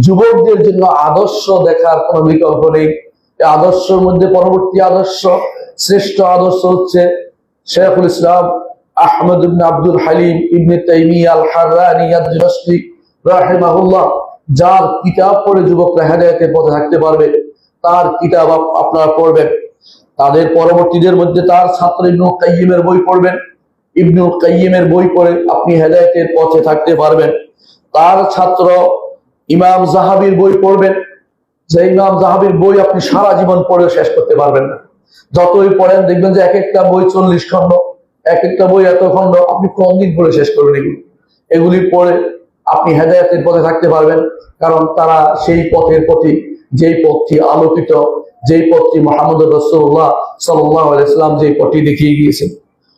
যুবকদের জন্য আদর্শ দেখার কোন বিকল্প নেই। আদর্শের মধ্যে পরবর্তী আদর্শ, শ্রেষ্ঠ আদর্শ হচ্ছে শেখুল ইসলাম আহমদ ইবনে আব্দুল হালিম ইবনে তাইমিয়া আল আদ-দিমাশকি রাহিমাহুল্লাহ, যার কিতাব পড়ে যুবকরা হেদায়েতের পথে থাকতে পারবে। তার কিতাব আপ- আপনারা পড়বেন। তাদের পরবর্তীদের মধ্যে তার ছাত্র ইবনুল কাইয়িমের বই পড়বেন। ইবনুল কাইয়িমের বই পড়ে আপনি হেদায়েতের পথে থাকতে পারবেন। তার ছাত্র ইমাম জাহাবির বই পড়বেন। যে ইমাম জাহাবির বই আপনি সারা জীবন পড়ে শেষ করতে পারবেন না। যতই পড়েন, দেখবেন যে এক একটা বই চল্লিশ খণ্ড এক একটা বই এত খণ্ড, আপনি কোন দিন পড়ে শেষ করবেন এগুলি? এগুলি পড়ে আপনি হেদায়তের পথে থাকতে পারবেন, কারণ তারা সেই পথের প্রতি যেই পথটি আলোকিত, যেই পথটি মোহাম্মদ রসুল্লাহ সাল্লাহ আলাইসলাম যেই পথটি দেখিয়ে গিয়েছেন।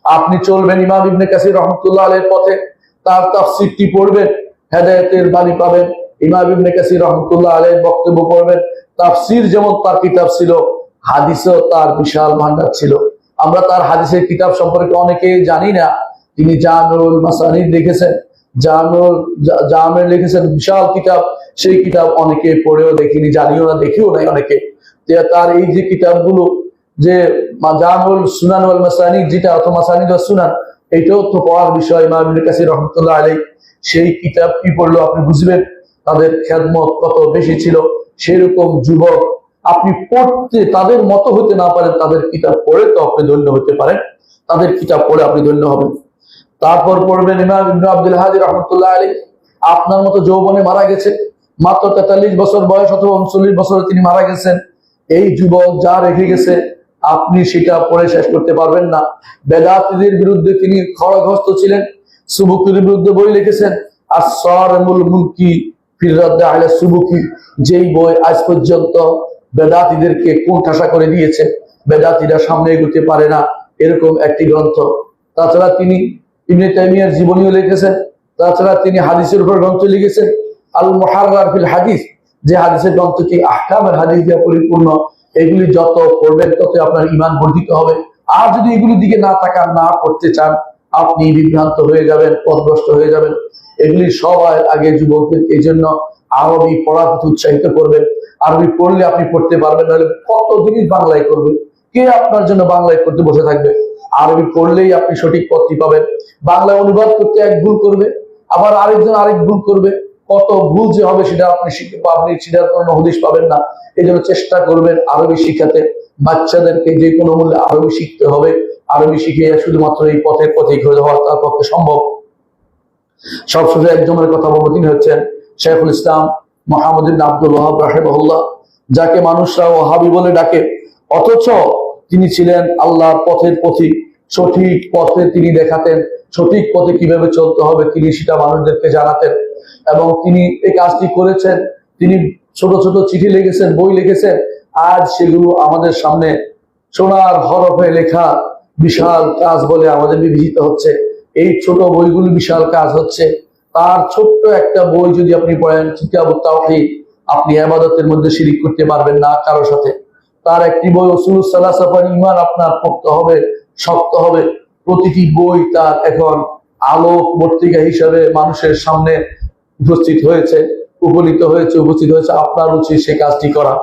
আপনি চলবেন ইমাম ইবনে কাসির রহমতুল্লাহ আলের পথে, তার তাফসিরটি পড়বেন, হেদায়তের বাণী পাবেন কাসির রহমতুল্লাহ বক্তব্য পড়বেন, তাফসির যেমন তার কিতাব ছিল তার বিশাল ভান্ডার ছিল। আমরা তার হাদিসের কিতাব সম্পর্কে অনেকে জানি না। তিনি জানুল মাসানিদ লিখেছেন জানুল জা- জামের লিখেছেন বিশাল কিতাব। সেই কিতাব অনেকে পড়েও দেখিনি, জানিও না, দেখিও নাই অনেকে। তার এই যে কিতাবগুলো, যে জানুল সুনান ওয়াল মাসানিদ, যেটা অথবা মাসানিদ ওয়াল সুনান, এটাও তো পড়ার বিষয় ইমাম কাসির রহমতুল্লাহ আলাই সেই কিতাব কি পড়ল আপনি বুঝবেন? তাদের খেদমত কত বেশি ছিল সেরকম যুবক আপনি পড়তে তাদের মতো হতে না পারেন, তাদের কিতাব পড়ে তো আপনি ধন্য হতে পারেন, তাদের কিতাব পড়ে আপনি ধন্য হবেন। তারপর পড়বেন ইমাম আব্দুল হাজি রহমতুল্লাহ আলী আপনার মতো যৌবনে মারা গেছে, মাত্র তেতাল্লিশ বছর বয়স অথবা উনচল্লিশ বছরে তিনি মারা গেছেন। এই যুবক যা রেখে গেছে, আপনি সেটা পড়ে শেষ করতে পারবেন না। বেদাতিদের বিরুদ্ধে তিনি খড়গস্ত ছিলেন সুবুকির বিরুদ্ধে বই লিখেছেন আর সরমুল মুলকি যেই বই আজ পর্যন্ত বেদাতিদেরকে কোণঠাসা করে দিয়েছে, বেদাতিরা সামনে এগোতে পারে না, এরকম একটি গ্রন্থ। তাছাড়া তিনি তাইমিয়ার জীবনীও লিখেছেন, তাছাড়া তিনি হাদিসের উপর গ্রন্থ লিখেছেন। আল ফিল হাদিস, যে হাদিসের গ্রন্থটি আহকামের হাদিস দিয়ে পরিপূর্ণ, এগুলি যত পড়বেন তত আপনার ইমান বর্ধিত হবে। আর যদি এগুলির দিকে না তাকান, না পড়তে চান, আপনি বিভ্রান্ত হয়ে যাবেন, পথভ্রষ্ট হয়ে যাবেন। এগুলি সবাই আগে যুবকদের এই জন্য আরবি প্রতি উৎসাহিত করবেন। আরবি পড়লে আপনি পড়তে পারবেন, নাহলে কত জিনিস বাংলায় করবে কে আপনার জন্য বাংলায় করতে বসে থাকবে? আরবি পড়লেই আপনি সঠিক পথটি পাবেন। বাংলা অনুবাদ করতে এক ভুল করবে, আবার আরেকজন আরেক ভুল করবে। কত ভুল যে হবে সেটা আপনি শিখতে আপনি সেটার কোনো হদিশ পাবেন না। এই জন্য চেষ্টা করবেন আরবি শিখাতে। বাচ্চাদেরকে যে কোনো মূল্যে আরবি শিখতে হবে। আরবি শিখে শুধুমাত্র এই পথের পথে ঘুরে হওয়া তার পক্ষে সম্ভব। সবশেষে একজনের কথা বলব, তিনি হচ্ছেন শেখুল ইসলাম মোহাম্মদ ইবনে আব্দুল ওয়াহাব রাহেবহুল্লাহ যাকে মানুষরা ওহাবি বলে ডাকে। অথচ তিনি ছিলেন আল্লাহর পথের পথিক, সঠিক পথে তিনি দেখাতেন, সঠিক পথে কীভাবে চলতে হবে তিনি সেটা মানুষদেরকে জানাতেন। এবং তিনি এই কাজটি করেছেন, তিনি ছোট ছোট চিঠি লিখেছেন, বই লিখেছেন, আজ সেগুলো আমাদের সামনে সোনার হরফে লেখা বিশাল কাজ বলে আমাদের বিবেচিত হচ্ছে। এই ছোট বইগুলো বিশাল কাজ হচ্ছে। তার ছোট্ট একটা বই যদি আপনি পড়েন, কিতাবুত তাওহীদ, আপনি আবাদতের মধ্যে শিরিক করতে পারবেন না কারোর সাথে। তার একটি বই ওসুলুস সালাসাফার ইমান আপনার পক্ত হবে, শক্ত হবে। প্রতিটি বই তার এখন আলোক পত্রিকা হিসাবে মানুষের সামনে উপস্থিত হয়েছে, উপনীত হয়েছে, উপস্থিত হয়েছে। আপনার উচিত সেই কাজটি করা।